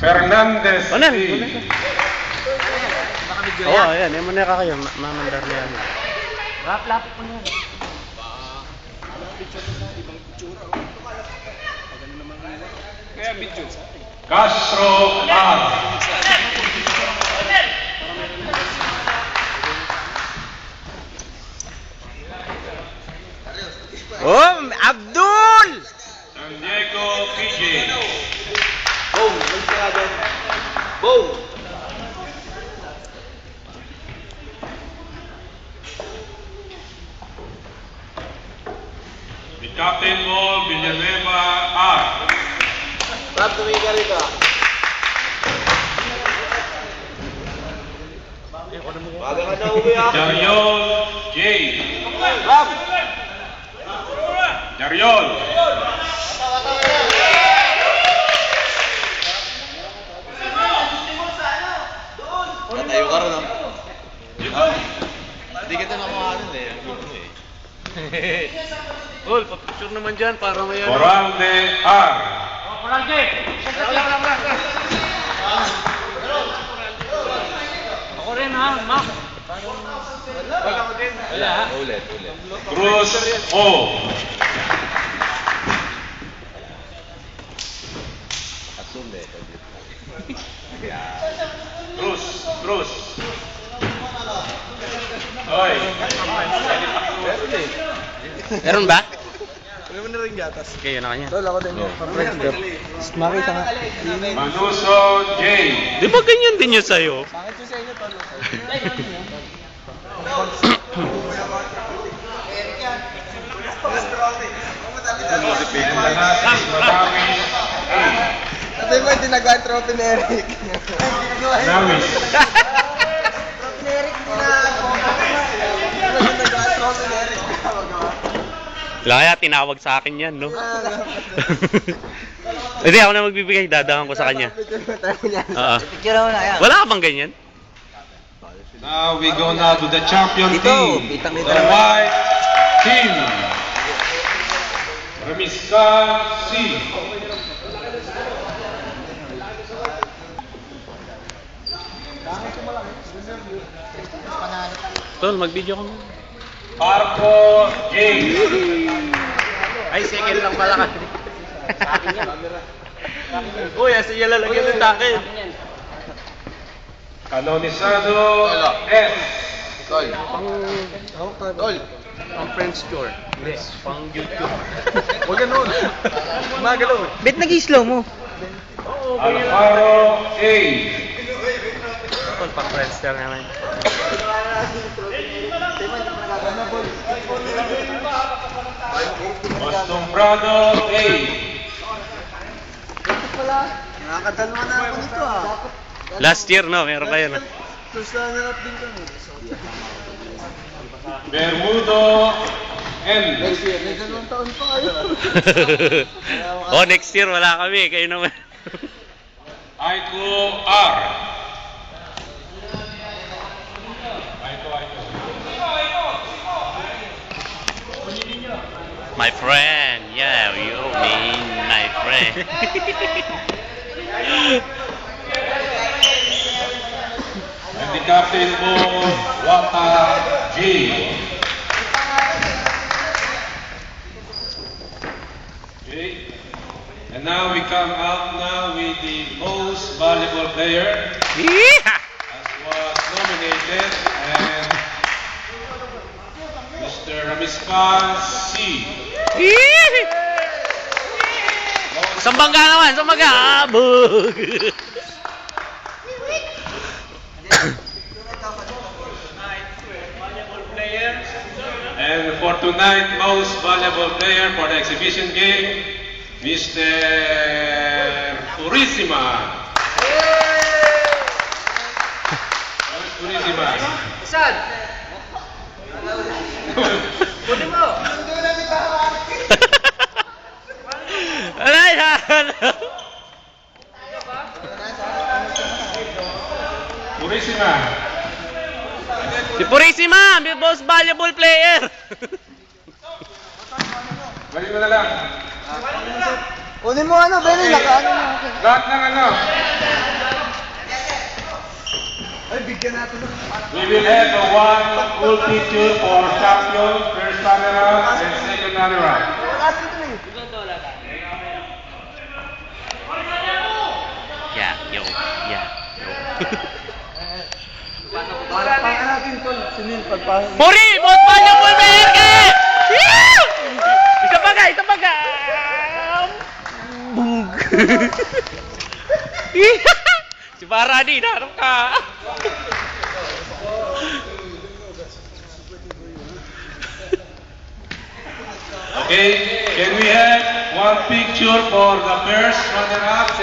Fernandez Ano? C. Oo, oh, ayan. Yung muna kayo. ma- Mamandar na yan. Rap-lapit mo na. Castro R. Oh, captain mo, Villanueva R. Tumingin ka rito. Baga ka na uwi ah. Jariol J. Rap! Jariol. Tatayo ka rin ah. Hindi kita nakuhanan eh. Tol, papicture naman dyan para may ano. Coralde R. Ako rin ha, Mac. Wala ha? Ulit, ulit. Cruz O. Assume eh. Cruz. Cruz. Oy. Meron ba? Ano mo na rin gatas? Okay, yun na kanya. Tol, ako din yun. Makita nga. Manuso J. Di ba ganyan din yun sa'yo? Bakit yung sa inyo, Tol? Sabi mo, hindi nagawa trophy ni Eric. Nawis. Trophy ni Eric, hindi na Hindi nagawa trophy ni Eric. Wala kaya tinawag sa akin yan, no? Hindi, ako na magbibigay. Dadahan ko sa kanya. Oo. Picture mo na yan. Wala ka bang ganyan? Now we go now to the champion Dito, team. The naman. white team. Remiskan C. Tol, mag-video ko mo. Marco J. Ay, second lang pala ka. Uy, asi yan lalagyan ng takin. Canonisado S. Tol. Tol. Pang French tour. Hindi, pang YouTube. Huwag ganun. Magalaw. Bet nag-slow mo? Alfaro A. Pang tour naman. Ostombrado A. Nakakadalawa na ako nito ah. Last year, no? Meron kayo, no? First runner-up din kami. Bermudo N. Next year, may dalawang taon pa kayo. oh, next year wala kami. Kayo naman. Aiko R. My friend. Yeah, you mean my friend. And the captain mo, Wata J. Okay. And now we come out now with the most valuable player Yeah! as was nominated Mr. Ramiskan C. Sambangga naman, sambangga. Abog. And for tonight, most valuable player for the exhibition game, Mr. Purisima. Purisima? Saan? Kunin mo. Alay na. Purisima. Si Purisima, the most valuable player. Balik mo na lang. Kunin mo ano, Benny, naka ano na. Lahat ng ano, Ay, bigyan natin ng We will have a one full picture for champion, first runner-up, and second runner-up. Yeah, yo, yeah, yo. Palakpakan natin tol. Sunil, pagpahal. Muri! Bot pa niya po Amerika! Yeah! Isa pa ka, isa pa ka! Bug! si Barani, naroon ka! One picture for the first runner-up?